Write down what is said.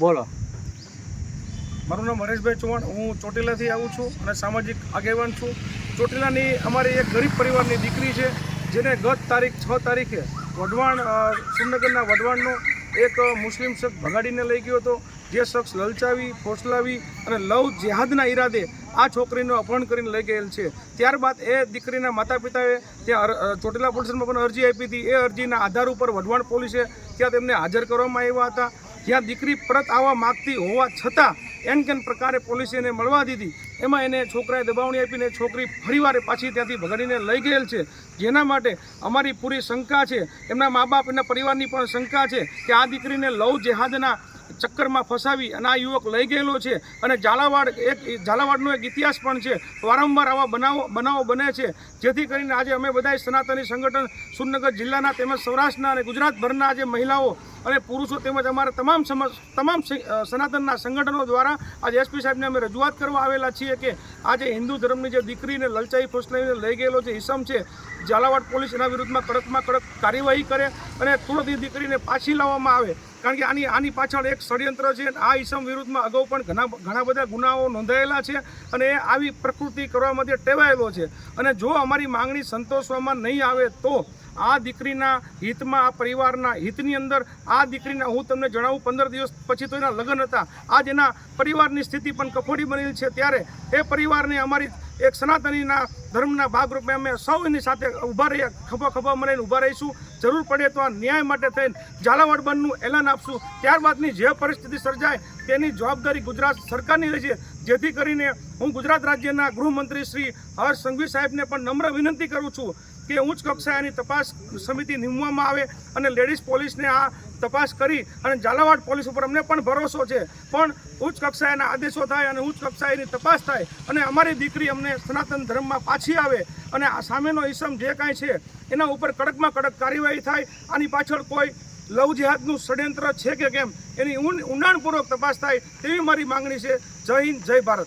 બોલો. મારું નામ હરેશભાઈ ચૌહાણ, હું ચોટીલાથી આવું છું અને સામાજિક આગેવાન છું. ચોટીલાની અમારી એક ગરીબ પરિવારની દીકરી છે, જેને ગત તારીખ છ તારીખે વઢવાણ શ્રીનગરના વઢવાણનો એક મુસ્લિમ શખ્સ ભગાડીને લઈ ગયો હતો. જે શખ્સ લલચાવી, ફોસલાવી અને લવ જેહાદના ઈરાદે આ છોકરીનું અપહરણ કરીને લઈ ગયેલ છે. ત્યારબાદ એ દીકરીના માતા પિતાએ ત્યાં ચોટીલા પોલીસમાં પણ અરજી આપી હતી. એ અરજીના આધાર ઉપર વઢવાણ પોલીસે ત્યાં તેમને હાજર કરવામાં આવ્યા હતા. જ્યાં દીકરી પરત આવવા માગતી હોવા છતાં એન કેન પ્રકારે પોલીસે એને મળવા દીધી. એમાં એને છોકરાએ દબાવણી આપીને છોકરી ફરીવારે પાછી ત્યાંથી ભગાડીને લઈ ગયેલ છે. જેના માટે અમારી પૂરી શંકા છે. એમના મા બાપ એના પરિવારની પણ શંકા છે કે આ દીકરીને લવ જેહાદના ચક્કરમાં ફસાવી અને આ યુવક લઈ ગયેલો છે. અને ઝાલાવાડ એક ઝાલાવાડનો એક ઇતિહાસ પણ છે. વારંવાર આવા બનાવો બનાવો બને છે. જેથી કરીને આજે અમે બધાય સનાતની સંગઠન સુરનગર જિલ્લાના તેમજ સૌરાષ્ટ્રના અને ગુજરાતભરના આજે મહિલાઓ અને પુરુષો તેમજ અમારા તમામ તમામ સનાતનના સંગઠનો દ્વારા આજે એસપી સાહેબને અમે રજૂઆત કરવા આવેલા છીએ કે આજે હિન્દુ ધર્મની જે દીકરીને લલચાઈ ફોસલાઈને લઈ ગયેલો છે ઇસમ છે ઝાલાવાડ પોલીસ એના વિરુદ્ધમાં કડકમાં કડક કાર્યવાહી કરે અને તુરંત દીકરીને પાછી લાવવામાં આવે. કારણ કે આની આની પાછળ એક ષડયંત્ર છે આ ઈસમ વિરુદ્ધમાં અગાઉ પણ ઘણા ઘણા બધા ગુનાઓ નોંધાયેલા છે અને આવી પ્રકૃતિ કરવા માટે ટેવાયેલો છે. અને જો અમારી માંગણી સંતોષવામાં નહીં આવે તો આ દીકરીના હિતમાં, આ પરિવારના હિતની અંદર આ દીકરીના હું તમને જણાવું, પંદર દિવસ પછી તો એના લગ્ન હતા. આજ એના પરિવારની સ્થિતિ પણ કફોડી બનેલી છે. ત્યારે એ પરિવારને અમારી એક સનાતનીના ધર્મના ભાગરૂપે અમે સૌ એની સાથે ઊભા રહીએ, ખભા ખભા મળીને ઊભા રહીશું. જરૂર પડે તો આ ન્યાય માટે થઈને ઝાલાવાડ બંધનું એલાન આપશું. ત્યારબાદની જે પરિસ્થિતિ સર્જાય તેની જવાબદારી ગુજરાત સરકારની રહેશે. જેથી કરીને હું ગુજરાત રાજ્યના ગૃહમંત્રી શ્રી હર્ષ સંઘવી સાહેબને પણ નમ્ર વિનંતી કરું છું કે ઉચ્ચ કક્ષાએની તપાસ સમિતિ નીમવામાં આવે અને લેડીઝ પોલીસને આ તપાસ કરી અને ઝાલાવાડ પોલીસ ઉપર અમને પણ ભરોસો છે. પણ ઉચ્ચ કક્ષાએના આદેશો થાય અને ઉચ્ચ કક્ષાએની તપાસ થાય અને અમારી દીકરી અમને સનાતન ધર્મમાં પાછી આવે અને આ સામેનો ઈસમ જે કાંઈ છે, એના ઉપર કડકમાં કડક કાર્યવાહી થાય. આની પાછળ કોઈ લવ જેહાદનું ષડયંત્ર છે કે કેમ? એની ઊંડાણપૂર્વક તપાસ થાય તેવી મારી માંગણી છે. જય હિન્દ, જય ભારત.